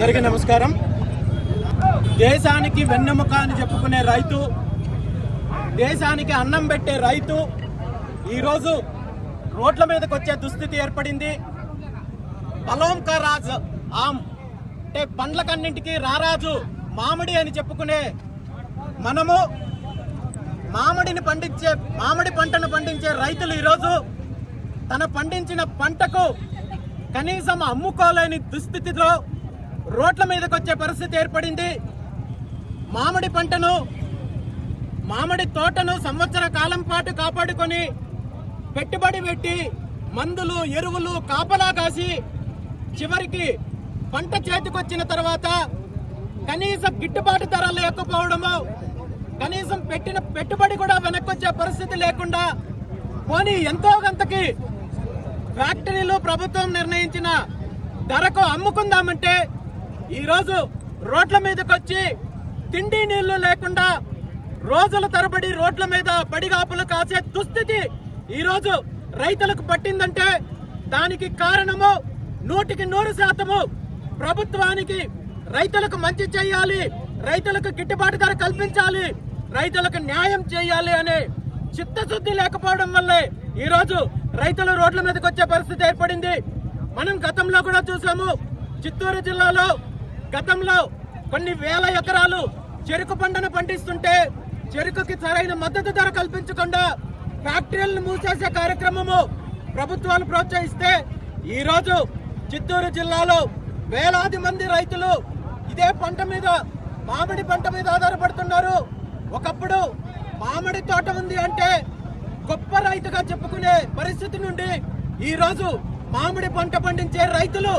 అందరికీ నమస్కారం. దేశానికి వెన్నెముక అని చెప్పుకునే రైతు దేశానికి అన్నం పెట్టే రైతు ఈరోజు రోడ్ల మీదకి వచ్చే దుస్థితి ఏర్పడింది. పలోంకా రాజ్ ఆమ్ అంటే పండ్లకన్నింటికి రారాజు మామిడి అని చెప్పుకునే మనము మామిడిని పండించే మామిడి పంటను పండించే రైతులు ఈరోజు తన పండించిన పంటకు కనీసం అమ్ముకోలేని దుస్థితిలో రోడ్ల మీదకి వచ్చే పరిస్థితి ఏర్పడింది. మామిడి పంటను మామిడి తోటను సంవత్సర కాలం పాటు కాపాడుకొని పెట్టుబడి పెట్టి మందులు ఎరువులు కాపలా కాసి చివరికి పంట చేతికొచ్చిన తర్వాత కనీసం గిట్టుబాటు ధర లేకపోవడము కనీసం పెట్టిన పెట్టుబడి కూడా వెనక్కొచ్చే పరిస్థితి లేకుండా పోనీ ఎంతో గంతకి ఫ్యాక్టరీలు ప్రభుత్వం నిర్ణయించిన ధరకు అమ్ముకుందామంటే ఈరోజు రోడ్ల మీదకి వచ్చి తిండి నీళ్ళు లేకుండా రోజుల తరబడి రోడ్ల మీద బడిగాపులు కాసే దుస్థితి ఈరోజు రైతులకు పట్టిందంటే దానికి కారణము నూటికి నూరు శాతము ప్రభుత్వానికి రైతులకు మంచి చేయాలి రైతులకు గిట్టుబాటు ధర కల్పించాలి రైతులకు న్యాయం చేయాలి అనే చిత్తశుద్ధి లేకపోవడం వల్లే ఈరోజు రైతులు రోడ్ల మీదకి వచ్చే పరిస్థితి ఏర్పడింది. మనం గతంలో కూడా చూసాము చిత్తూరు జిల్లాలో గతంలో కొన్ని వేల ఎకరాలు చెరుకు పంటను పండిస్తుంటే చెరుకుకి సరైన మద్దతు ధర కల్పించకుండా ఫ్యాక్టరీలను మూసేసే కార్యక్రమము ప్రభుత్వాలు ప్రోత్సహిస్తే ఈ రోజు చిత్తూరు జిల్లాలో వేలాది మంది రైతులు ఇదే పంట మీద మామిడి పంట మీద ఆధారపడుతున్నారు. ఒకప్పుడు మామిడి తోట ఉంది అంటే గొప్ప రైతుగా చెప్పుకునే పరిస్థితి నుండి ఈ రోజు మామిడి పంట పండించే రైతులు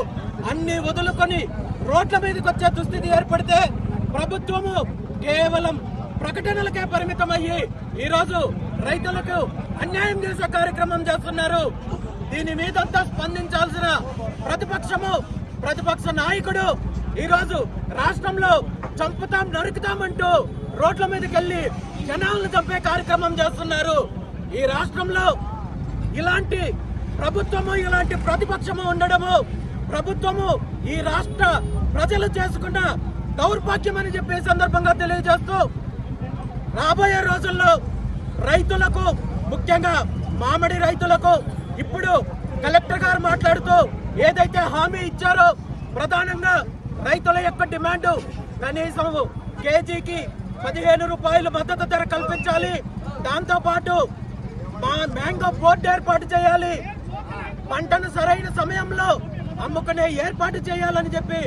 అన్ని వదులుకొని రోడ్ల మీదకి వచ్చే దుస్థితి ఏర్పడితే ప్రభుత్వము కేవలం ప్రకటనలకే పరిమితమయ్యి ఈరోజు రైతులకు అన్యాయం చేసే కార్యక్రమం చేస్తున్నారు. దీని మీదంతా స్పందించాల్సిన ప్రతిపక్షము ప్రతిపక్ష నాయకుడు ఈరోజు రాష్ట్రంలో చంపుతాం నరుకుతామంటూ రోడ్ల మీదకి వెళ్ళి జనాలను చంపే కార్యక్రమం చేస్తున్నారు. ఈ రాష్ట్రంలో ఇలాంటి ప్రభుత్వము ఇలాంటి ప్రతిపక్షము ఉండడము ప్రభుత్వము ఈ రాష్ట్ర ప్రజలు చేసుకున్న దౌర్భాగ్యం అని చెప్పే సందర్భంగా తెలియజేస్తూ రాబోయే రోజుల్లో రైతులకు ముఖ్యంగా మామిడి రైతులకు ఇప్పుడు కలెక్టర్ గారు మాట్లాడుతూ ఏదైతే హామీ ఇచ్చారో ప్రధానంగా రైతుల యొక్క డిమాండ్ కనీసం కేజీకి పదిహేను రూపాయలు మద్దతు ధర కల్పించాలి. దాంతోపాటు మా మ్యాంగో బోర్డు ఏర్పాటు చేయాలి. పంటను సరైన సమయంలో అమ్ముకునే ఏర్పాటు చేయాలని చెప్పి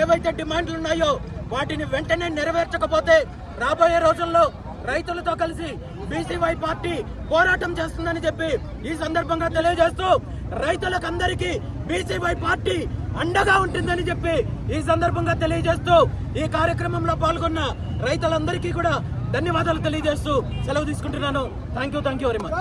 ఏవైతే డిమాండ్లు ఉన్నాయో వాటిని వెంటనే నెరవేర్చకపోతే రాబోయే రోజుల్లో రైతులతో కలిసి బీసీవై పార్టీ పోరాటం చేస్తుందని చెప్పి ఈ సందర్భంగా తెలియజేస్తూ రైతులకందరికీ బీసీవై పార్టీ అండగా ఉంటుందని చెప్పి ఈ సందర్భంగా తెలియజేస్తూ ఈ కార్యక్రమంలో పాల్గొన్న రైతులందరికీ కూడా ధన్యవాదాలు తెలియజేస్తూ సెలవు తీసుకుంటున్నాను. Thank you thank you very much